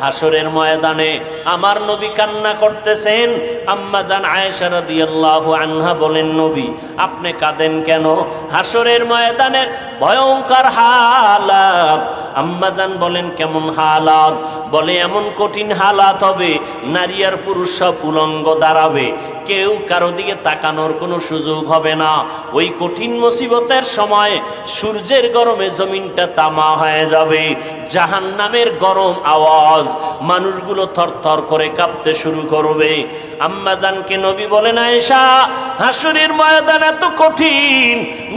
হাসরের ময়দানে আমার নবী কান্না করতেছেন। আম্মা জান আয়েশা রাদিয়াল্লাহু আনহা বলেন, নবী, আপনি কাঁদেন কেন? হাসরের ময়দানের ভয়ঙ্কর হালাত আম্মাজান বলেন, কেমন হালাত? বলে, এমন কঠিন হালাত হবে, নারী আর পুরুষ সব উলঙ্গ দাঁড়াবে, কেউ কারও দিকে তাকানোর কোনো সুযোগ হবে না। ওই কঠিন মুসিবতের সময় সূর্যের গরমে জমিনটা তামা হয়ে যাবে জাহান নামের গরম আওয়াজ মানুষগুলো থরথর করে কাঁপতে শুরু করবে। আম্মাজানকে নবী বলেন, আয়েশা, হাসুরের ময়দান এত কঠিন,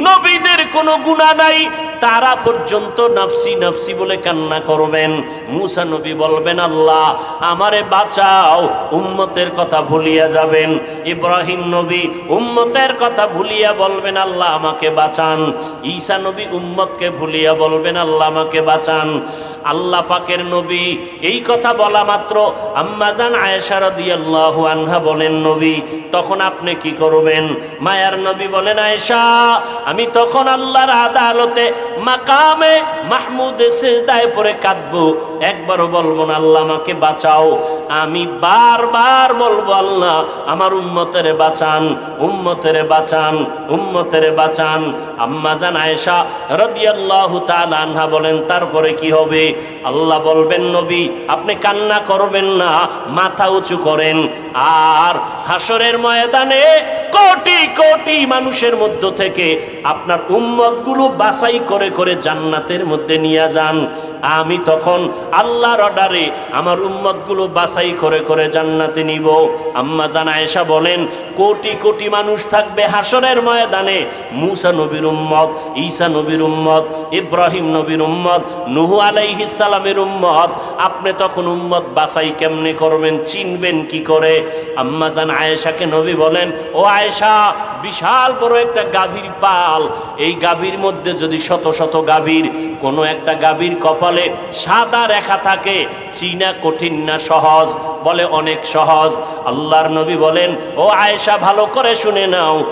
নবীদের কোনো গুণা নাই তারা পর্যন্ত নাফসি নাফসি বলে কান্না করবেন। মুসা নবী বলবেন, আল্লাহ, আমারে বাঁচাও, উম্মতের কথা ভুলিয়া যাবেন। ইব্রাহিম নবী উম্মতের কথা ভুলিয়া বলবেন, আল্লাহ, আমাকে বাঁচান। ঈসা নবী উম্মতকে ভুলিয়া বলবেন, আল্লাহ, আমাকে বাঁচান। আল্লাহ পাকের নবী এই কথা বলা মাত্র। আম্মাজান আয়েশা রাদিয়াল্লাহু আনহা বলেন, নবী, তখন আপনি কি করবেন? মায়ার নবী বলেন, আয়েশা, আমি তখন আল্লাহর আদালতে মাকামে মাহমুদে সেজদায় পরে কাঁদবো। একবারও বলব না, আল্লাহ আমাকে বাঁচাও। আমি বারবার বলব, আল্লাহ আমার উম্মতেরে বাঁচান উম্মতেরে বাঁচান উম্মতেরে বাঁচান। আম্মা জান আয়েশা রাদিয়াল্লাহু তাআলা আনহা বলেন, তারপরে কি হবে? আল্লাহ বলবেন, নবী, আপনি কান্না করবেন না, মাথা উঁচু করেন। আর হাসরের ময়দানে কোটি কোটি মানুষের মধ্য থেকে আপনার উম্মতগুলো বাছাই করে করে জান্নাতের মধ্যে নিয়ে যান। আমি তখন আল্লাহর অর্ডারে আমার উম্মতগুলো বাছাই করে করে জান্নাতে নিব। আম্মা জানা এসা বলেন, কোটি কোটি মানুষ থাকবে হাসরের ময়দানে। মুসা নবীর উম্মত, ঈসা নবীর উম্মত, ইব্রাহিম নবীর উম্মত, নুহু আলাইহিস সালামের উম্মত। আপনি তখন উম্মত বাছাই কেমনে করবেন, চিনবেন কি করে? আম্মা জান আয়েশাকে নবী বলেন, ও আয়েশা বিশাল বড় একটা গাভীর পাল। এই গাভীর মধ্যে যদি শত শত গাভীর, কোনো একটা গাভীর কপালে সাদা রেখা থাকে, চীনা কঠিন না সহজ? বলে অনেক সহজ। আল্লাহর নবী বলেন, ও আয়েশা, ভালো করে শুনে নাও।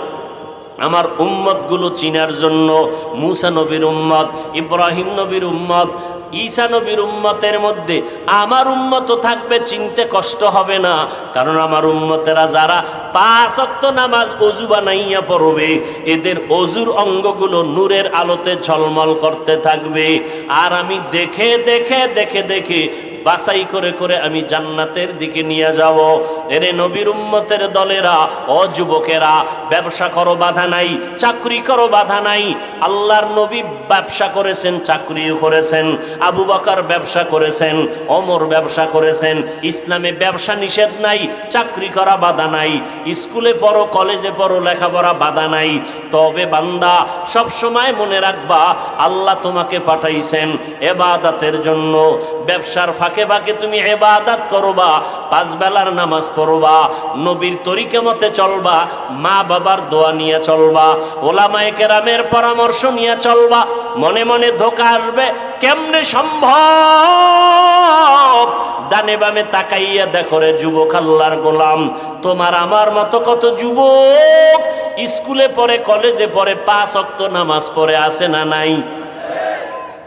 আমার উম্মতগুলো চিনার জন্য, মুসা নবীর উম্মত, ইব্রাহিম নবীর উম্মত ঈসা নবীর উম্মতের মধ্যে আমার উম্মত থাকবে, চিনতে কষ্ট হবে না। কারণ আমার উম্মতেরা যারা পাঁচ নামাজ অজু বানাইয়া পড়বে, এদের অজুর অঙ্গগুলো নূরের আলোতে ঝলমল করতে থাকবে। আর আমি দেখে দেখে দেখে দেখে বাছাই করে করে আমি জান্নাতের দিকে নিয়ে যাব। এরে নবীর উম্মতের দলেরা, ও যুবকেরা, ব্যবসা করো, বাধা নাই, চাকরি করো, বাধা নাই। আল্লাহর নবী ব্যবসা করেছেন, চাকরিও করেছেন, আবু বকর ব্যবসা করেছেন অমর ব্যবসা করেছেন, ইসলামে ব্যবসা নিষেধ নাই, চাকরি করা বাধা নাই, স্কুলে পড়ো, কলেজে পড়ো, লেখাপড়া বাধা নাই। তবে বান্দা, সব সময় মনে রাখবা, আল্লাহ তোমাকে পাঠাইছেন এবাদাতের জন্য। ব্যবসার ফাঁকে ফাঁকে তুমি এবাদাত করবা, পাঁচ বেলার নামাজ পড়বা, নবীর তরিকে মতে চলবা, মা বাবার দোয়া নিয়ে চলবা, ওলামায়ে কেরামের পরামর্শ নিয়ে চলবা, মনে মনে ধোকা আসবে, কেমনে সম্ভব? ডানে বামে তাকাইয়া দেখো রে যুবক আল্লাহর গোলাম, তোমার আমার মতো কত যুবক? স্কুলে পড়ে, কলেজে পড়ে, পাঁচ অক্ত নামাজ পড়ে আসে না নাই?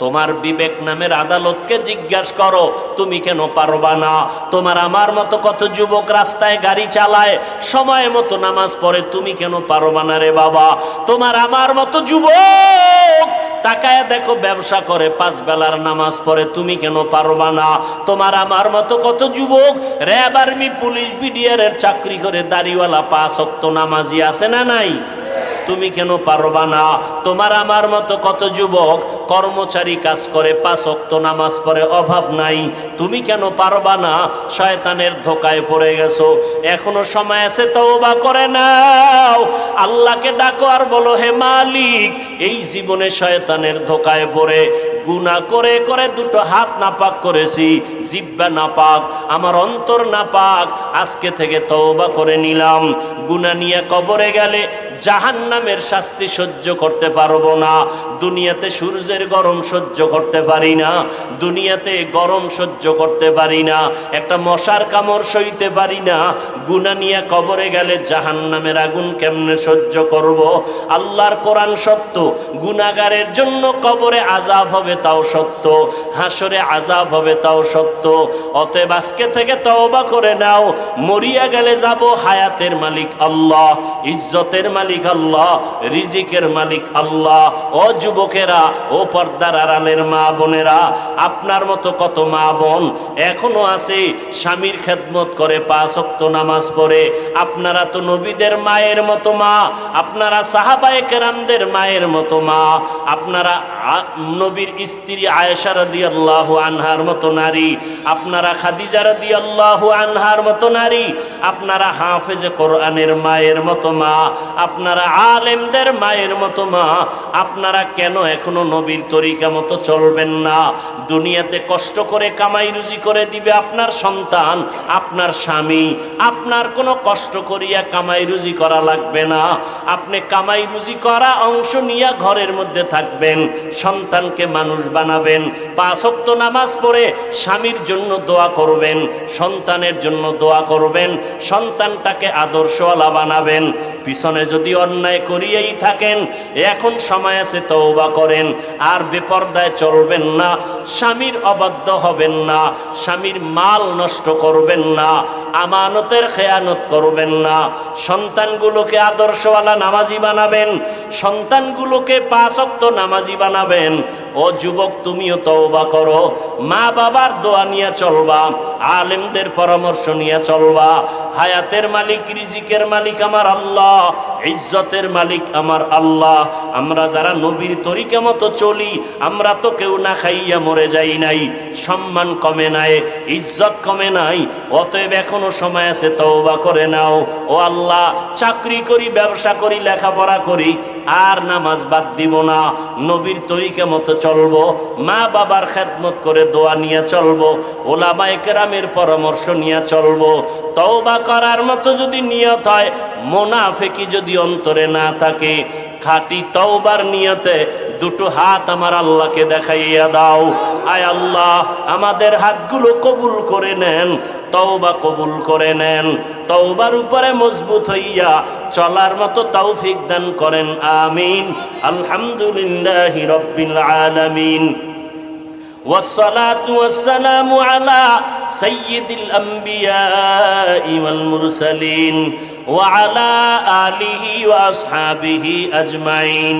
তোমার বিবেক নামের আদালতকে জিজ্ঞাসা করো, তুমি কেন পারবা না? তোমার আমার মতো কত যুবক রাস্তায় গাড়ি চালায়, সময় মতো নামাজ পড়ে, তুমি কেন পারবা না রে বাবা? তোমার আমার মতো যুবক তাকায় দেখো, ব্যবসা করে, পাঁচ বেলার নামাজ পড়ে, তুমি কেন পারবা না? তোমার আমার মতো কত যুবক র্যাব আর্মি, পুলিশ, বিডিআরের চাকরি করে, দাড়িওয়ালা পাঁচ অক্ত নামাজি আছে না নাই? তুমি কেন পারবা না? তোমার আমার মতো কত যুবক কর্মচারী কাজ করে, পাঁচ অক্ত নামাজ পড়ে, অভাব নাই। তুমি কেন পারবা না? শয়তানের ধোকায় পড়ে গেছো। এখনও সময় আছে, তওবা করে নাও। আল্লাহকে ডাকো আর বলো, হে মালিক, এই জীবনে শয়তানের ধোকায় পড়ে গুণা করে করে দুটো হাত নাপাক করেছি, জিব্বা নাপাক, আমার অন্তর নাপাক, আজকে থেকে তওবা করে নিলাম। গুণা নিয়ে কবরে গেলে জাহান্নামের শাস্তি সহ্য করতে পারব না। দুনিয়াতে সূর্যের গরম সহ্য করতে পারি না। দুনিয়াতে গরম সহ্য করতে পারি না। একটা মশার কামড় সইতে পারি না। গুনা নিয়ে কবরে গেলে জাহান্নামের আগুন কেমনে সহ্য করব? আল্লাহর কোরআন সত্য। গুনাগারের জন্য কবরে আজাব হবে তাও সত্য। হাসরে আজাব হবে তাও সত্য। অতএব আজকে থেকে তওবা করে নাও। মরিয়া গেলে যাব হায়াতের মালিক আল্লাহ। ইজ্জতের মালিক আল্লাহ, রিজিকের মালিক আল্লাহ, ও যুবকেরা, ও পর্দার আড়ালের মা বোনেরা, আপনার মতো কত মা বোন এখনও আছে, স্বামীর খেদমত করে পাঁচ অক্ত নামাজ পড়ে, আপনারা তো নবীদের মায়ের মতো মা, আপনারা সাহাবায়ে কেরামদের মায়ের মতো মা, আপনারা নবীর স্ত্রী আয়েশা আল্লাহ আনহার মতো নারী, আপনারা খাদিজা রাদিয়াল্লাহু আনহার মতো নারী আপনারা হাফেজে কোরআনের মায়ের মতো মা, আপনারা আলেমদের মায়ের মতো মা, আপনারা কেন এখনও নবীর তরিকা মতো চলবেন না? দুনিয়াতে কষ্ট করে কামাই রুজি করে দিবে আপনার সন্তান, আপনার স্বামী, আপনার কোনো কষ্ট করিয়া কামাই রুজি করা লাগবে না। আপনি কামাই রুজি করা অংশ নিয়ে ঘরের মধ্যে থাকবেন, সন্তানকে মানুষ বানাবেন পাঁচক্ত নামাজ পড়ে স্বামীর জন্য দোয়া করবেন, সন্তানের জন্য দোয়া করবেন সন্তানটাকে আদর্শওয়ালা বানাবেন। পিছনে যদি অন্যায় করিয়েই থাকেন, এখন সময় আছে তওবা করেন। আর বেপর্দায় চলবেন না, স্বামীর অবাধ্য হবেন না, স্বামীর মাল নষ্ট করবেন না, আমানতের খেয়ানত করবেন না। সন্তানগুলোকে আদর্শওয়ালা নামাজি বানাবেন, সন্তানগুলোকে পাঁচক্ত নামাজি বানাবেন ও যুবক, তুমিও তওবা করো। মা বাবার দোয়া নিয়ে চলবা, আলেমদের পরামর্শ নিয়ে চলবা। হায়াতের মালিক, রিজিকের মালিক আমার আল্লাহ, ইজ্জতের মালিক আমার আল্লাহ। আমরা যারা নবীর তরিকা মতো চলি, আমরা তো কেউ না খাইয়া মরে যাই নাই। সম্মান কমে নাই, ইজ্জত কমে নাই। অতএব এখনও সময় আছে তওবা করে নাও। ও আল্লাহ, চাকরি করি, ব্যবসা করি, লেখাপড়া করি আর নামাজ বাদ দিব না। নবীর তরিকা মতো চলবো। মা বাবার খেদমত করে দোয়া নিয়ে চলবো। ওলামায়ে কেরামের পরামর্শ নিয়ে চলবো। তওবা করার মতো যদি নিয়ত হয়, মোনাফেকি যদি অন্তরে না থাকে, খাঁটি তওবার নিয়তে দুটো হাত আমার আল্লাহকে দেখাইয়া দাও। আয় আল্লাহ, আমাদের হাতগুলো কবুল করে নেন। তওবা কবুল করে নেন তওবার উপরে মজবুত হইয়া চলার মতো তৌফিক দান করেন আমিন আলহামদুলিল্লাহ রব্বিল আলামিন والصلاة والسلام على سيد الأنبياء والمرسلين وعلى آله وأصحابه أجمعين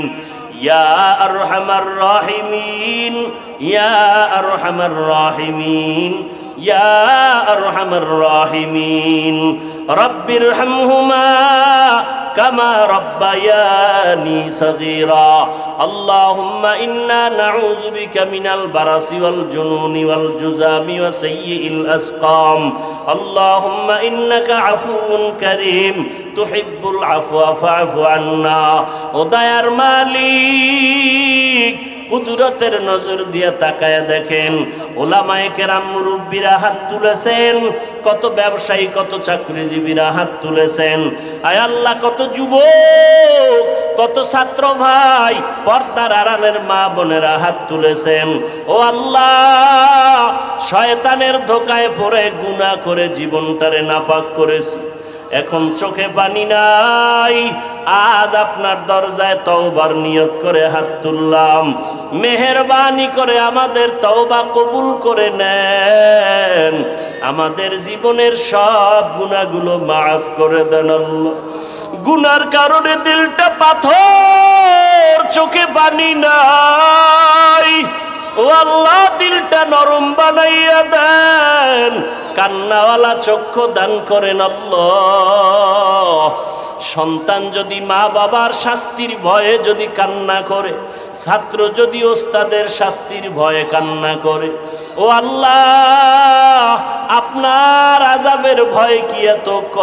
يا أرحم الراحمين يا أرحم الراحمين يا أرحم الراحمين رب ارحمهما كما ربياني صغيرا اللهم إنا نعوذ بك من البرص والجنون والجزام وسيء الأسقام اللهم إنك عفو كريم تحب العفو فاعف عنا ودير মালিক কুদরতের নজর দিয়ে তাকায় দেখেন ওলামায়ে কেরাম মুরব্বীরা হাত তুলেছেন, কত ব্যবসায়ী, কত চাকরিজীবীরা হাত তুলেছেন। আয় আল্লাহ, কত যুবক, কত ছাত্র ভাই, পর্দার আড়ালের মা বোনেরা হাত তুলেছেন। ও আল্লাহ, শয়তানের ধোকায় পড়ে গুনাহ করে জীবনটারে নাপাক করেছি। এখন চোখে পানি নাই। আজ আপনার দরজায় তওবার নিয়ত করে হাত তুললাম। মেহেরবানি করে আমাদের তওবা কবুল করে নেন। আমাদের জীবনের সব গুণাগুলো মাফ করে দেন গুনার কারণে দিলটা পাথর, চোখে পানি নাই। ও আল্লাহ, দিলটা নরম বানাইয়া দেন। কান্নাওয়ালা চক্ষু দান করেন আল্লাহ। সন্তান যদি মা বাবার শাস্তির ভয়ে যদি কান্না করে, ছাত্র যদি ওস্তাদের শাস্তির ভয়ে কান্না করে, ও আল্লাহ, আপনার আজাবের ভয় কি এত ক